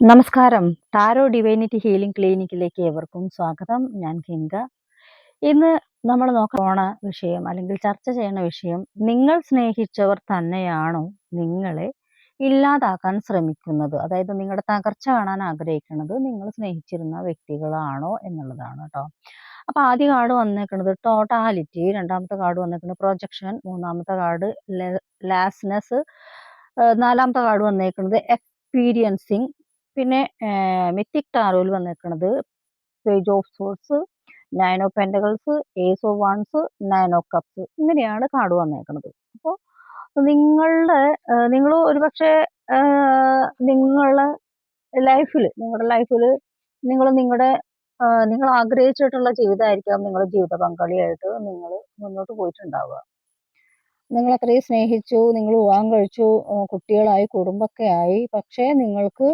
നമസ്കാരം. Tarot divinity healing ക്ലിനിക്കിലേക്ക് ഏവർക്കും സ്വാഗതം. ഞാൻ കിങ്ക ഇന്ന് നമ്മൾ നോക്കണ വിഷയം അല്ലെങ്കിൽ ചർച്ച ചെയ്യുന്ന വിഷയം നിങ്ങൾ സ്നേഹിച്ചവർ തന്നെയാണോ നിങ്ങളെ ഇല്ലാതാക്കാൻ ശ്രമിക്കുന്നത്? അതായത് നിങ്ങളുടെ തകർച്ച കാണാൻ ആഗ്രഹിക്കുന്നത് നിങ്ങൾ സ്നേഹിച്ചിരുന്ന വ്യക്തികളാണോ എന്നുള്ളതാണ് കേട്ടോ അപ്പൊ ആദ്യ കാർഡ് വന്നേക്കുന്നത് ടോട്ടാലിറ്റി രണ്ടാമത്തെ കാർഡ് വന്നേക്കുന്നത് പ്രൊജക്ഷൻ മൂന്നാമത്തെ കാർഡ് ലാസ്നെസ് നാലാമത്തെ കാർഡ് വന്നേക്കുന്നത് എക്സ്പീരിയൻസിങ് പിന്നെ മിത്തിക് ടാറോയിൽ വന്നിരിക്കുന്നത് page of swords nine of pentacles ace of wands nine of cups ഇങ്ങനെയാണ് കാർഡ് വന്നേക്കുന്നത് അപ്പോൾ നിങ്ങളുടെ നിങ്ങൾ ഒരുപക്ഷെ നിങ്ങളുടെ ലൈഫിൽ നിങ്ങളുടെ ലൈഫിൽ നിങ്ങൾ നിങ്ങളുടെ നിങ്ങൾ ആഗ്രഹിച്ചിട്ടുള്ള ജീവിതമായിരിക്കാം നിങ്ങളുടെ ജീവിത പങ്കാളിയായിട്ട് നിങ്ങൾ മുന്നോട്ട് പോയിട്ടുണ്ടാവുക. നിങ്ങൾ അത്രയും സ്നേഹിച്ചു നിങ്ങൾ വിവാഹം കഴിച്ചു കുട്ടികളായി കുടുംബമൊക്കെ ആയി പക്ഷേ നിങ്ങൾക്ക്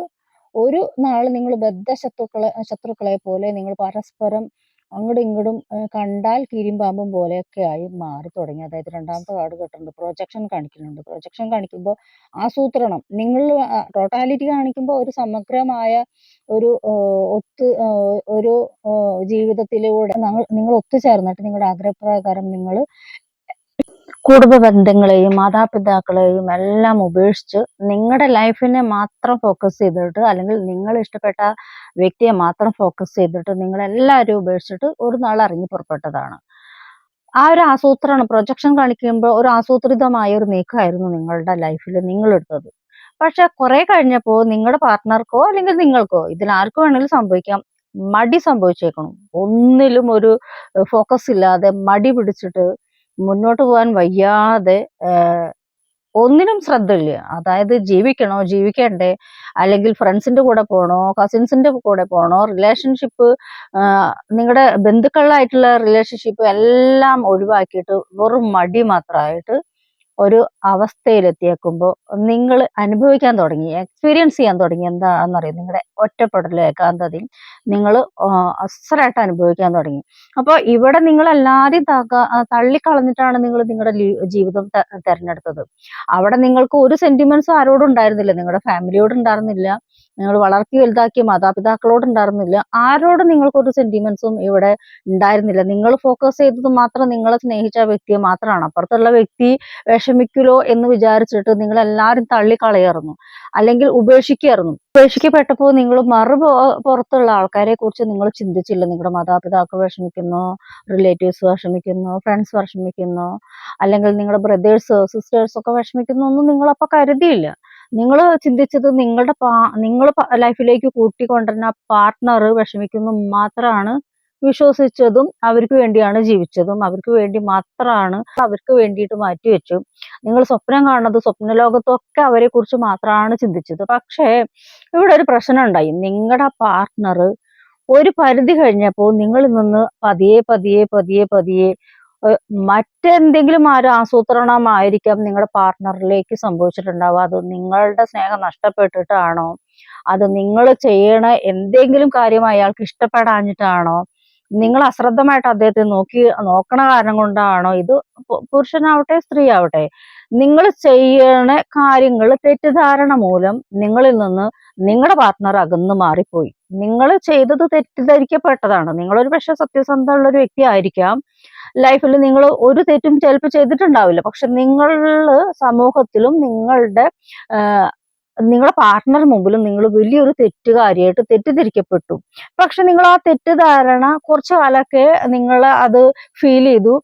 ഒരു നാൾ നിങ്ങൾ ബദ്ധ ശത്രുക്കളെ ശത്രുക്കളെ പോലെ നിങ്ങൾ പരസ്പരം അങ്ങോട്ടും ഇങ്ങോട്ടും കണ്ടാൽ കിരിമ്പാമ്പും പാമ്പും പോലെയൊക്കെ ആയി മാറി തുടങ്ങി. അതായത് രണ്ടാമത്തെ കാർഡ് കിട്ടുന്നുണ്ട് പ്രൊജക്ഷൻ കാണിക്കുന്നുണ്ട്. പ്രൊജക്ഷൻ കാണിക്കുമ്പോൾ ആസൂത്രണം. നിങ്ങൾ ടോട്ടാലിറ്റി കാണിക്കുമ്പോൾ ഒരു സമഗ്രമായ ഒരു ഒത്ത് ഒരു ജീവിതത്തിലൂടെ നിങ്ങൾ ഒത്തുചേർന്നിട്ട് നിങ്ങളുടെ ആഗ്രഹപ്രകാരം നിങ്ങൾ കുടുംബ ബന്ധങ്ങളെയും മാതാപിതാക്കളെയും എല്ലാം ഉപേക്ഷിച്ച് നിങ്ങളുടെ ലൈഫിനെ മാത്രം ഫോക്കസ് ചെയ്തിട്ട് അല്ലെങ്കിൽ നിങ്ങൾ ഇഷ്ടപ്പെട്ട വ്യക്തിയെ മാത്രം ഫോക്കസ് ചെയ്തിട്ട് നിങ്ങളെല്ലാവരും ഉപേക്ഷിച്ചിട്ട് ഒരു നാൾ ഇറങ്ങി പുറപ്പെട്ടതാണ്. ആ ഒരു ആസൂത്രണം പ്രൊജക്ഷൻ കാണിക്കുമ്പോൾ ഒരു ആസൂത്രിതമായ ഒരു നീക്കമായിരുന്നു നിങ്ങളുടെ ലൈഫിൽ നിങ്ങളെടുത്തത് പക്ഷെ കുറെ കഴിഞ്ഞപ്പോൾ നിങ്ങളുടെ പാർട്ട്ണർക്കോ അല്ലെങ്കിൽ നിങ്ങൾക്കോ ഇതിൽ ആർക്കു വേണമെങ്കിലും സംഭവിക്കാം. മടി സംഭവിച്ചേക്കണം. ഒന്നിലും ഒരു ഫോക്കസ് ഇല്ലാതെ മടി പിടിച്ചിട്ട് മുന്നോട്ട് പോകാൻ വയ്യാതെ ഒന്നിനും ശ്രദ്ധയില്ല. അതായത് ജീവിക്കണോ ജീവിക്കണ്ടേ? അല്ലെങ്കിൽ ഫ്രണ്ട്സിന്റെ കൂടെ പോകണോ കസിൻസിന്റെ കൂടെ പോകണോ റിലേഷൻഷിപ്പ് നിങ്ങളുടെ ബന്ധുക്കളായിട്ടുള്ള റിലേഷൻഷിപ്പ് എല്ലാം ഒഴിവാക്കിയിട്ട് വെറും മടി മാത്രമായിട്ട് ഒരു അവസ്ഥയിലെത്തിയേക്കുമ്പോൾ നിങ്ങൾ അനുഭവിക്കാൻ തുടങ്ങി എക്സ്പീരിയൻസ് ചെയ്യാൻ തുടങ്ങി എന്താണെന്നറിയാം നിങ്ങളുടെ ഒറ്റപ്പെടലും ഏകാന്തതയും നിങ്ങൾ അസറായിട്ട് അനുഭവിക്കാൻ തുടങ്ങി. അപ്പോൾ ഇവിടെ നിങ്ങൾ എല്ലാവരെയും തള്ളിക്കളഞ്ഞിട്ടാണ് നിങ്ങൾ നിങ്ങളുടെ ജീവിതം തിരഞ്ഞെടുത്തത്. അവിടെ നിങ്ങൾക്ക് ഒരു സെന്റിമെന്റ്സും ആരോടും ഉണ്ടായിരുന്നില്ല. നിങ്ങളുടെ ഫാമിലിയോട് ഉണ്ടായിരുന്നില്ല. നിങ്ങൾ വളർത്തി വലുതാക്കിയ മാതാപിതാക്കളോട് ഉണ്ടായിരുന്നില്ല. ആരോടും നിങ്ങൾക്കൊരു സെന്റിമെന്റ്സും ഇവിടെ ഉണ്ടായിരുന്നില്ല. നിങ്ങൾ ഫോക്കസ് ചെയ്തത് മാത്രം നിങ്ങളെ സ്നേഹിച്ച വ്യക്തിയെ മാത്രമാണ്. അപ്പുറത്തുള്ള വ്യക്തി വിഷമിക്കുലോ എന്ന് വിചാരിച്ചിട്ട് നിങ്ങൾ എല്ലാവരും തള്ളിക്കളയായിരുന്നു. അല്ലെങ്കിൽ ഉപേക്ഷിക്കായിരുന്നു. ഉപേക്ഷിക്കപ്പെട്ടപ്പോൾ നിങ്ങൾ മറു പുറത്തുള്ള ആൾക്കാരെ കുറിച്ച് നിങ്ങൾ ചിന്തിച്ചില്ല. നിങ്ങളുടെ മാതാപിതാക്കൾ വിഷമിക്കുന്നു റിലേറ്റീവ്സ് വിഷമിക്കുന്നു ഫ്രണ്ട്സ് വിഷമിക്കുന്നു അല്ലെങ്കിൽ നിങ്ങളുടെ ബ്രദേഴ്സ് സിസ്റ്റേഴ്സ് ഒക്കെ വിഷമിക്കുന്നു ഒന്നും നിങ്ങളപ്പോൾ കരുതിയില്ല. നിങ്ങൾ ചിന്തിച്ചത് നിങ്ങളുടെ പാ നിങ്ങൾ ലൈഫിലേക്ക് കൂട്ടിക്കൊണ്ടുവരുന്ന പാർട്ട്ണർ വിഷമിക്കുന്നു മാത്രമാണ് വിശ്വസിച്ചതും അവർക്ക് വേണ്ടിയാണ് ജീവിച്ചതും. അവർക്ക് വേണ്ടി മാത്രമാണ് അവർക്ക് വേണ്ടിയിട്ട് മാറ്റിവെച്ചു നിങ്ങൾ സ്വപ്നം കാണുന്നത് സ്വപ്ന ലോകത്തൊക്കെ അവരെ കുറിച്ച് മാത്രമാണ് ചിന്തിച്ചത്. പക്ഷേ ഇവിടെ ഒരു പ്രശ്നം ഉണ്ടായി. നിങ്ങളുടെ പാർട്ട്ണർ ഒരു പരിധി കഴിഞ്ഞപ്പോൾ നിങ്ങളിൽ നിന്ന് പതിയെ പതിയെ പതിയെ പതിയെ മറ്റെന്തെങ്കിലും ഒരു ആസൂത്രണമായിരിക്കാം നിങ്ങളുടെ പാർട്ട്ണറിലേക്ക് സംഭവിച്ചിട്ടുണ്ടാവുക. അത് നിങ്ങളുടെ സ്നേഹം നഷ്ടപ്പെട്ടിട്ടാണോ? അത് നിങ്ങൾ ചെയ്യണ എന്തെങ്കിലും കാര്യം അയാൾക്ക് ഇഷ്ടപ്പെടാഞ്ഞിട്ടാണോ? നിങ്ങൾ അശ്രദ്ധമായിട്ട് അദ്ദേഹത്തെ നോക്കി നോക്കണ കാരണം കൊണ്ടാണോ? ഇത് പുരുഷനാവട്ടെ സ്ത്രീ ആവട്ടെ നിങ്ങൾ ചെയ്യണ കാര്യങ്ങൾ തെറ്റിദ്ധാരണ മൂലം നിങ്ങളിൽ നിന്ന് നിങ്ങളുടെ പാർട്ട്ണർ അകന്നു മാറിപ്പോയി. നിങ്ങൾ ചെയ്തത് തെറ്റിദ്ധരിക്കപ്പെട്ടതാണ്. നിങ്ങളൊരു പക്ഷെ സത്യസന്ധമുള്ള ഒരു വ്യക്തി ആയിരിക്കാം. ലൈഫിൽ നിങ്ങൾ ഒരു തെറ്റും ചിലപ്പോൾ ചെയ്തിട്ടുണ്ടാവില്ല. പക്ഷെ നിങ്ങൾ സമൂഹത്തിലും നിങ്ങളുടെ നിങ്ങളുടെ പാർട്ട്ണർ മുമ്പിലും നിങ്ങൾ വലിയൊരു തെറ്റുകാരിയായിട്ട് തെറ്റിദ്ധരിക്കപ്പെട്ടു. പക്ഷെ നിങ്ങൾ ആ തെറ്റിദ്ധാരണ കുറച്ചു കാലമൊക്കെ നിങ്ങൾ അത് ഫീൽ ചെയ്തു.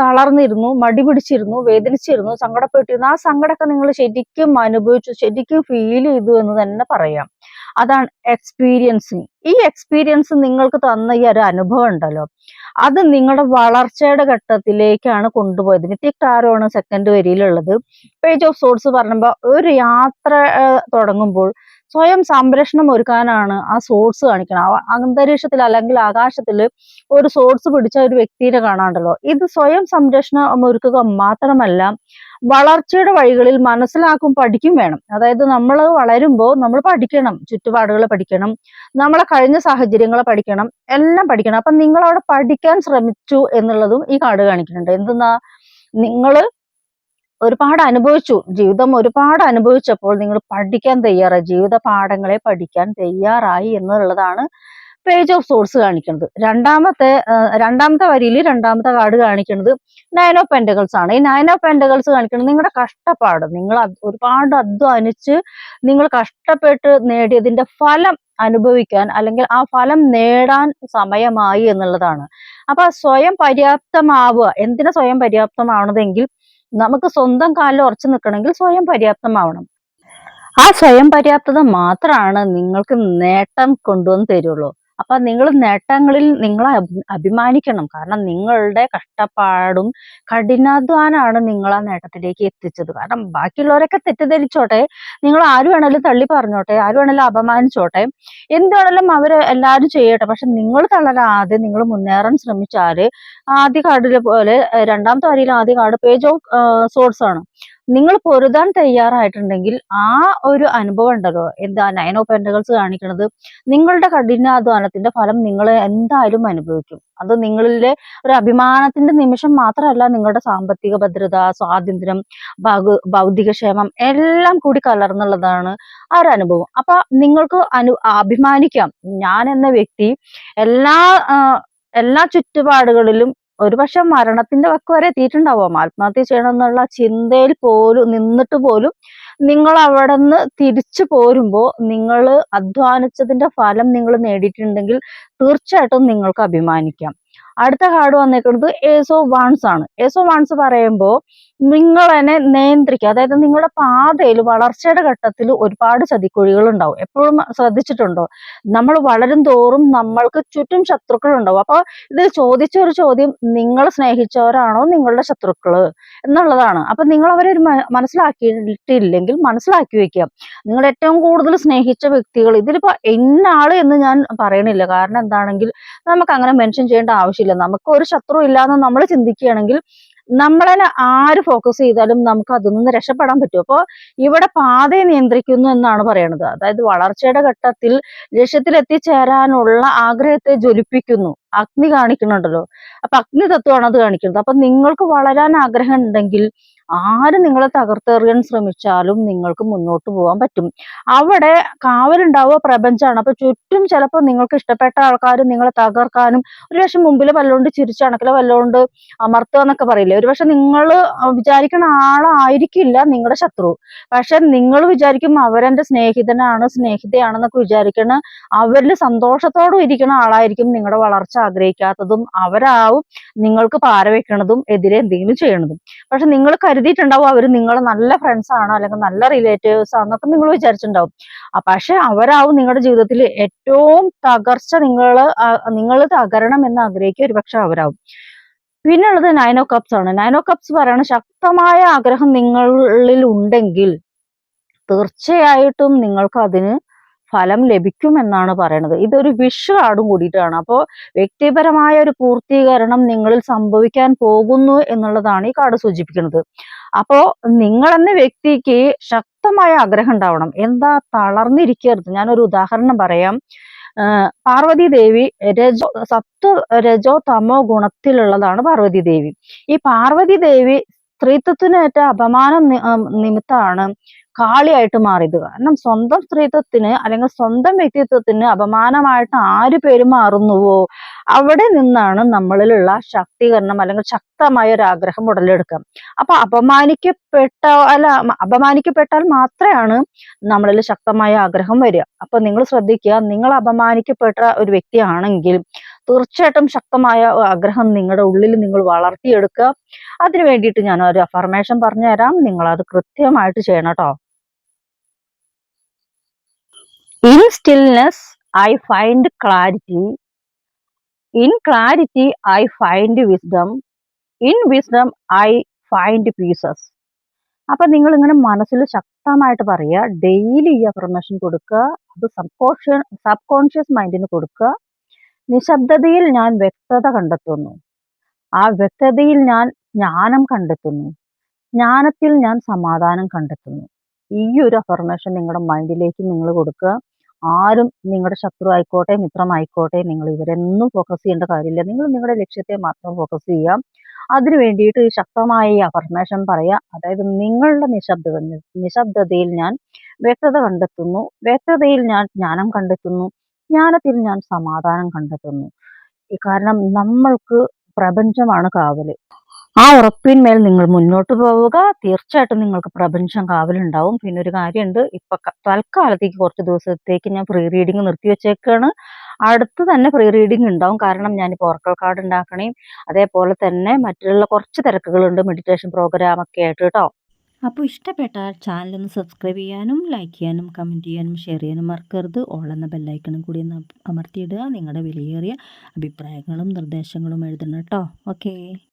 തളർന്നിരുന്നു മടി പിടിച്ചിരുന്നു വേദനിച്ചിരുന്നു സങ്കടപ്പെട്ടിരുന്നു. ആ സങ്കടമൊക്കെ നിങ്ങൾ ശരിക്കും അനുഭവിച്ചു ശരിക്കും ഫീൽ ചെയ്തു എന്ന് തന്നെ പറയാം. അതാണ് എക്സ്പീരിയൻസിങ് ഈ എക്സ്പീരിയൻസ് നിങ്ങൾക്ക് തന്ന ഈ ഒരു അനുഭവം ഉണ്ടല്ലോ. അത് നിങ്ങളുടെ വളർച്ചയുടെ ഘട്ടത്തിലേക്കാണ് കൊണ്ടുപോയത്. നിത്യ ടാരോണ് സെക്കൻഡ് വരിയിലുള്ളത്. പേജ് ഓഫ് സോഴ്സ് പറയുമ്പോൾ ഒരു യാത്ര തുടങ്ങുമ്പോൾ സ്വയം സംരക്ഷണം ഒരുക്കാനാണ് ആ സോഴ്സ് കാണിക്കണം അന്തരീക്ഷത്തിൽ അല്ലെങ്കിൽ ആകാശത്തിൽ ഒരു സോഴ്സ് പിടിച്ച ഒരു വ്യക്തിയെ കാണാണ്ടല്ലോ. ഇത് സ്വയം സംരക്ഷണം ഒരുക്കുക മാത്രമല്ല വളർച്ചയുടെ വഴികളിൽ മനസ്സിലാക്കും പഠിക്കും വേണം. അതായത് നമ്മൾ വളരുമ്പോൾ നമ്മൾ പഠിക്കണം ചുറ്റുപാടുകളെ പഠിക്കണം നമ്മളെ കഴിഞ്ഞ സാഹചര്യങ്ങളെ പഠിക്കണം എല്ലാം പഠിക്കണം. അപ്പൊ നിങ്ങൾ അവിടെ പഠിക്കാൻ ശ്രമിച്ചു എന്നുള്ളതും ഈ കാർഡ് കാണിക്കുന്നുണ്ട്. എന്തെന്നാ? നിങ്ങൾ ഒരുപാട് അനുഭവിച്ചു. ജീവിതം ഒരുപാട് അനുഭവിച്ചപ്പോൾ നിങ്ങൾ പഠിക്കാൻ തയ്യാറായി. ജീവിത പാഠങ്ങളെ പഠിക്കാൻ തയ്യാറായി എന്നുള്ളതാണ് പേജ് ഓഫ് സോഴ്സ് കാണിക്കുന്നത്. രണ്ടാമത്തെ രണ്ടാമത്തെ വരിയിൽ രണ്ടാമത്തെ കാർഡ് കാണിക്കുന്നത് നയൻ ഓഫ് പെൻഡകൾസ് ആണ്. ഈ നയൻ ഓഫ് പെൻഡകൾസ് കാണിക്കുന്നത് നിങ്ങളുടെ കഷ്ടപ്പാട്. നിങ്ങൾ ഒരുപാട് അധ്വാനിച്ച് നിങ്ങൾ കഷ്ടപ്പെട്ട് നേടിയതിന്റെ ഫലം അനുഭവിക്കാൻ അല്ലെങ്കിൽ ആ ഫലം നേടാൻ സമയമായി എന്നുള്ളതാണ്. അപ്പൊ സ്വയം പര്യാപ്തമാവുക. എന്തിനാ സ്വയം പര്യാപ്തമാവണതെങ്കിൽ നമുക്ക് സ്വന്തം കാലിൽ ഉറച്ചു നിൽക്കണമെങ്കിൽ സ്വയം പര്യാപ്തമാവണം. ആ സ്വയം പര്യാപ്തത മാത്രമാണ് നിങ്ങൾക്ക് നേട്ടം കൊണ്ടുവന്ന് തരുള്ളൂ. അപ്പൊ നിങ്ങൾ നേട്ടങ്ങളിൽ നിങ്ങൾ അഭിമാനിക്കണം. കാരണം നിങ്ങളുടെ കഷ്ടപ്പാടും കഠിനാധ്വാനാണ് നിങ്ങൾ ആ നേട്ടത്തിലേക്ക് എത്തിച്ചത്. കാരണം ബാക്കിയുള്ളവരൊക്കെ തെറ്റിദ്ധരിച്ചോട്ടെ നിങ്ങൾ ആര് വേണേലും തള്ളി പറഞ്ഞോട്ടെ ആര് വേണേലും അപമാനിച്ചോട്ടെ എന്ത് വേണേലും അവർ എല്ലാവരും ചെയ്യട്ടെ. പക്ഷെ നിങ്ങൾ തളരാതെ നിങ്ങൾ മുന്നേറാൻ ശ്രമിച്ചാൽ ആദ്യ കാർഡിലെ പോലെ രണ്ടാമത്തെ വരിയിൽ ആദ്യ കാർഡ് പേജ് ഓഫ് സോഴ്സ് ആണ് നിങ്ങൾ പൊരുതാൻ തയ്യാറായിട്ടുണ്ടെങ്കിൽ ആ ഒരു അനുഭവം ഉണ്ടല്ലോ. എന്താ നയൻ ഓഫ് പെൻഡകൾസ് കാണിക്കുന്നത് നിങ്ങളുടെ കഠിനാധ്വാനത്തിന്റെ ഫലം നിങ്ങൾ എന്തായാലും അനുഭവിക്കും. അത് നിങ്ങളിലെ ഒരു അഭിമാനത്തിന്റെ നിമിഷം മാത്രമല്ല നിങ്ങളുടെ സാമ്പത്തിക ഭദ്രത സ്വാതന്ത്ര്യം ഭൗതികക്ഷേമം എല്ലാം കൂടി കലർന്നുള്ളതാണ് ആ ഒരു അനുഭവം. അപ്പൊ നിങ്ങൾക്ക് അനു അഭിമാനിക്കാം. ഞാൻ എന്ന വ്യക്തി എല്ലാ എല്ലാ ചുറ്റുപാടുകളിലും ഒരുപക്ഷെ മരണത്തിന്റെ വക്ക് വരെ എത്തിയിട്ടുണ്ടാവാം. ആത്മഹത്യ ചെയ്യണം എന്നുള്ള ചിന്തയിൽ പോലും നിന്നിട്ട് പോലും നിങ്ങൾ അവിടെ നിന്ന് തിരിച്ചു പോരുമ്പോ നിങ്ങൾ അധ്വാനിച്ചതിന്റെ ഫലം നിങ്ങൾ നേടിയിട്ടുണ്ടെങ്കിൽ തീർച്ചയായിട്ടും നിങ്ങൾക്ക് അഭിമാനിക്കാം. അടുത്ത കാർഡ് വന്നേക്കുന്നത് ഏസോ വൺസ് ആണ്. ഏസോ വൺസ് പറയുമ്പോൾ നിങ്ങൾ തന്നെ നിയന്ത്രിക്കുക. അതായത് നിങ്ങളുടെ പാതയിൽ വളർച്ചയുടെ ഘട്ടത്തിൽ ഒരുപാട് ചതിക്കുഴികൾ ഉണ്ടാവും എപ്പോഴും ശ്രദ്ധിച്ചിട്ടുണ്ടോ? നമ്മൾ വളരും തോറും നമ്മൾക്ക് ചുറ്റും ശത്രുക്കൾ ഉണ്ടാവും അപ്പൊ ഇതിൽ ചോദിച്ച ഒരു ചോദ്യം നിങ്ങൾ സ്നേഹിച്ചവരാണോ നിങ്ങളുടെ ശത്രുക്കൾ? എന്നുള്ളതാണ്. അപ്പൊ നിങ്ങൾ അവരെ മനസ്സിലാക്കിയിട്ടില്ലെങ്കിൽ മനസ്സിലാക്കി വെക്കുക. നിങ്ങൾ ഏറ്റവും കൂടുതൽ സ്നേഹിച്ച വ്യക്തികൾ ഇതിലിപ്പോ ഇന്നാൾ എന്ന് ഞാൻ പറയണില്ല. കാരണം എന്താണെങ്കിൽ നമുക്ക് അങ്ങനെ മെൻഷൻ ചെയ്യേണ്ട ആവശ്യമില്ല. നമുക്ക് ഒരു ശത്രു ഇല്ലാന്ന് നമ്മൾ ചിന്തിക്കുകയാണെങ്കിൽ നമ്മളെ ആര് ഫോക്കസ് ചെയ്താലും നമുക്ക് അതിൽ നിന്ന് രക്ഷപ്പെടാൻ പറ്റും. അപ്പോൾ ഇവിടെ പാതയെ നിയന്ത്രിക്കുന്നു എന്നാണ് പറയുന്നത് അതായത് വളർച്ചയുടെ ഘട്ടത്തിൽ ലക്ഷ്യത്തിൽ എത്തിച്ചേരാനുള്ള ആഗ്രഹത്തെ ജ്വലിപ്പിക്കുന്നു. അഗ്നി കാണിക്കുന്നുണ്ടല്ലോ. അപ്പൊ അഗ്നി തത്വമാണ് അത് കാണിക്കുന്നത്. അപ്പൊ നിങ്ങൾക്ക് വളരാൻ ആഗ്രഹം ഉണ്ടെങ്കിൽ ആര് നിങ്ങളെ തകർത്തെറിയാൻ ശ്രമിച്ചാലും നിങ്ങൾക്ക് മുന്നോട്ട് പോകാൻ പറ്റും. അവിടെ കാവലുണ്ടാവുക പ്രപഞ്ചമാണ് അപ്പൊ ചുറ്റും ചിലപ്പോൾ നിങ്ങൾക്ക് ഇഷ്ടപ്പെട്ട ആൾക്കാർ നിങ്ങളെ തകർക്കാനും ഒരു പക്ഷെ മുമ്പിൽ വല്ലോണ്ട് ചിരിച്ചണക്കിൽ വല്ലോണ്ട് അമർത്തുക എന്നൊക്കെ പറയില്ലേ? ഒരു പക്ഷെ നിങ്ങൾ വിചാരിക്കുന്ന ആളായിരിക്കില്ല നിങ്ങളുടെ ശത്രു. പക്ഷെ നിങ്ങൾ വിചാരിക്കും അവരെന്റെ സ്നേഹിതനാണ് സ്നേഹിതയാണെന്നൊക്കെ വിചാരിക്കണ അവരിൽ സന്തോഷത്തോടെ ഇരിക്കുന്ന ആളായിരിക്കും നിങ്ങളുടെ വളർച്ച ആഗ്രഹിക്കാത്തതും അവരാവും നിങ്ങൾക്ക് പാര വെക്കണതും എതിരെ എന്തെങ്കിലും ചെയ്യണതും. പക്ഷെ നിങ്ങൾ കരുതിയിട്ടുണ്ടാവും അവർ നിങ്ങൾ നല്ല ഫ്രണ്ട്സ് ആണോ അല്ലെങ്കിൽ നല്ല റിലേറ്റീവ്സ് ആണെന്നൊക്കെ നിങ്ങൾ വിചാരിച്ചിട്ടുണ്ടാവും. പക്ഷെ അവരാവും നിങ്ങളുടെ ജീവിതത്തിൽ ഏറ്റവും തകർച്ച നിങ്ങൾ നിങ്ങൾ തകരണം എന്ന് ആഗ്രഹിക്കുക ഒരു പക്ഷെ അവരാവും. പിന്നുള്ളത് ഓഫ് കപ്സ് ആണ്. നൈനോ കപ്സ് പറയുന്നത് ശക്തമായ ആഗ്രഹം നിങ്ങളിൽ ഉണ്ടെങ്കിൽ തീർച്ചയായിട്ടും നിങ്ങൾക്ക് അതിന് ഫലം ലഭിക്കുമെന്നാണ് പറയണത്. ഇതൊരു വിഷ് കാർഡും കൂടിയിട്ടാണ്. അപ്പോൾ വ്യക്തിപരമായ ഒരു പൂർത്തീകരണം നിങ്ങളിൽ സംഭവിക്കാൻ പോകുന്നു എന്നുള്ളതാണ് ഈ കാർഡ് സൂചിപ്പിക്കുന്നത്. അപ്പോ നിങ്ങൾ എന്ന വ്യക്തിക്ക് ശക്തമായ ആഗ്രഹം ഉണ്ടാവണം. എന്താ തളർന്നിരിക്കരുത്? ഞാനൊരു ഉദാഹരണം പറയാം. പാർവതി ദേവി രജോ സത്വ രജോ തമോ ഗുണത്തിലുള്ളതാണ് പാർവതി ദേവി. ഈ പാർവതി ദേവി സ്ത്രീത്വത്തിനേറ്റ അപമാനം നിമിത്തമാണ് കാളിയായിട്ട് മാറിയത്. കാരണം സ്വന്തം സ്ത്രീത്വത്തിന് അല്ലെങ്കിൽ സ്വന്തം വ്യക്തിത്വത്തിന് അപമാനമായിട്ട് ആര് പെരുമാറുന്നുവോ അവിടെ നിന്നാണ് നമ്മളിലുള്ള ശാക്തീകരണം അല്ലെങ്കിൽ ശക്തമായ ഒരു ആഗ്രഹം ഉടലെടുക്കുക. അപ്പൊ അപമാനിക്കപ്പെട്ട അല്ല അപമാനിക്കപ്പെട്ടാൽ മാത്രമാണ് നമ്മളിൽ ശക്തമായ ആഗ്രഹം വരിക. അപ്പൊ നിങ്ങൾ ശ്രദ്ധിക്കുക നിങ്ങൾ അപമാനിക്കപ്പെട്ട ഒരു വ്യക്തിയാണെങ്കിൽ തീർച്ചയായിട്ടും ശക്തമായ ആഗ്രഹം നിങ്ങളുടെ ഉള്ളിൽ നിങ്ങൾ വളർത്തിയെടുക്കുക. അതിനു വേണ്ടിയിട്ട് ഞാൻ ഒരു അഫർമേഷൻ പറഞ്ഞുതരാം. നിങ്ങൾ അത് കൃത്യമായിട്ട് ചെയ്യണം കേട്ടോ. In stillness I find clarity in clarity I find wisdom in wisdom I find pieces അപ്പൊ നിങ്ങൾ ഇങ്ങനെ മനസ്സിൽ ശക്തമായിട്ട് പറയുക ഡെയിലി ഈ അഫർമേഷൻ കൊടുക്കുക അത് സബ്കോൺഷ്യ സബ് കോൺഷ്യസ് മൈൻഡിന് കൊടുക്കുക. നിശബ്ദതയിൽ ഞാൻ വ്യക്തത കണ്ടെത്തുന്നു. ആ വ്യക്തതയിൽ ഞാൻ ജ്ഞാനം കണ്ടെത്തുന്നു. ജ്ഞാനത്തിൽ ഞാൻ സമാധാനം കണ്ടെത്തുന്നു. ഈ ഒരു അഫർമേഷൻ നിങ്ങളുടെ മൈൻഡിലേക്ക് നിങ്ങൾ കൊടുക്കുക. ആരും നിങ്ങളുടെ ശത്രു ആയിക്കോട്ടെ മിത്രമായിക്കോട്ടെ നിങ്ങൾ ഇവരെന്നും ഫോക്കസ് ചെയ്യേണ്ട കാര്യമില്ല. നിങ്ങൾ നിങ്ങളുടെ ലക്ഷ്യത്തെ മാത്രം ഫോക്കസ് ചെയ്യാം. അതിനു വേണ്ടിയിട്ട് ശക്തമായ ഈ അഫർമേഷൻ പറയുക. അതായത് നിങ്ങളുടെ നിശബ്ദത നിശബ്ദതയിൽ ഞാൻ വ്യക്തത കണ്ടെത്തുന്നു. വ്യക്തതയിൽ ഞാൻ ജ്ഞാനം കണ്ടെത്തുന്നു. ജ്ഞാനത്തിൽ ഞാൻ സമാധാനം കണ്ടെത്തുന്നു. കാരണം നമ്മൾക്ക് പ്രപഞ്ചമാണ് കാവൽ. ആ ഉറപ്പിന്മേൽ നിങ്ങൾ മുന്നോട്ട് പോവുക. തീർച്ചയായിട്ടും നിങ്ങൾക്ക് പ്രപഞ്ചം കാവലുണ്ടാവും. പിന്നെ ഒരു കാര്യമുണ്ട്. ഇപ്പൊ തൽക്കാലത്തേക്ക് കുറച്ച് ദിവസത്തേക്ക് ഞാൻ പ്രീ റീഡിങ് നിർത്തി വെച്ചേക്കാണ്. അടുത്ത് തന്നെ പ്രീ റീഡിങ് ഉണ്ടാവും. കാരണം ഞാൻ ഓർക്കൽ കാർഡ് ഉണ്ടാക്കണേ. അതേപോലെ തന്നെ മറ്റുള്ള കുറച്ച് തിരക്കുകളുണ്ട്. മെഡിറ്റേഷൻ പ്രോഗ്രാം ഒക്കെ ആയിട്ട് കേട്ടോ അപ്പോൾ ഇഷ്ടപ്പെട്ടാൽ ചാനൽ ഒന്ന് സബ്സ്ക്രൈബ് ചെയ്യാനും ലൈക്ക് ചെയ്യാനും കമന്റ് ചെയ്യാനും ഷെയർ ചെയ്യാനും മറക്കരുത്. ഓൾ എന്ന ബെല്ലൈക്കണും കൂടി ഒന്ന് അമർത്തിയിടുക. നിങ്ങളുടെ വിലയേറിയ അഭിപ്രായങ്ങളും നിർദ്ദേശങ്ങളും എഴുതണം കേട്ടോ ഓക്കേ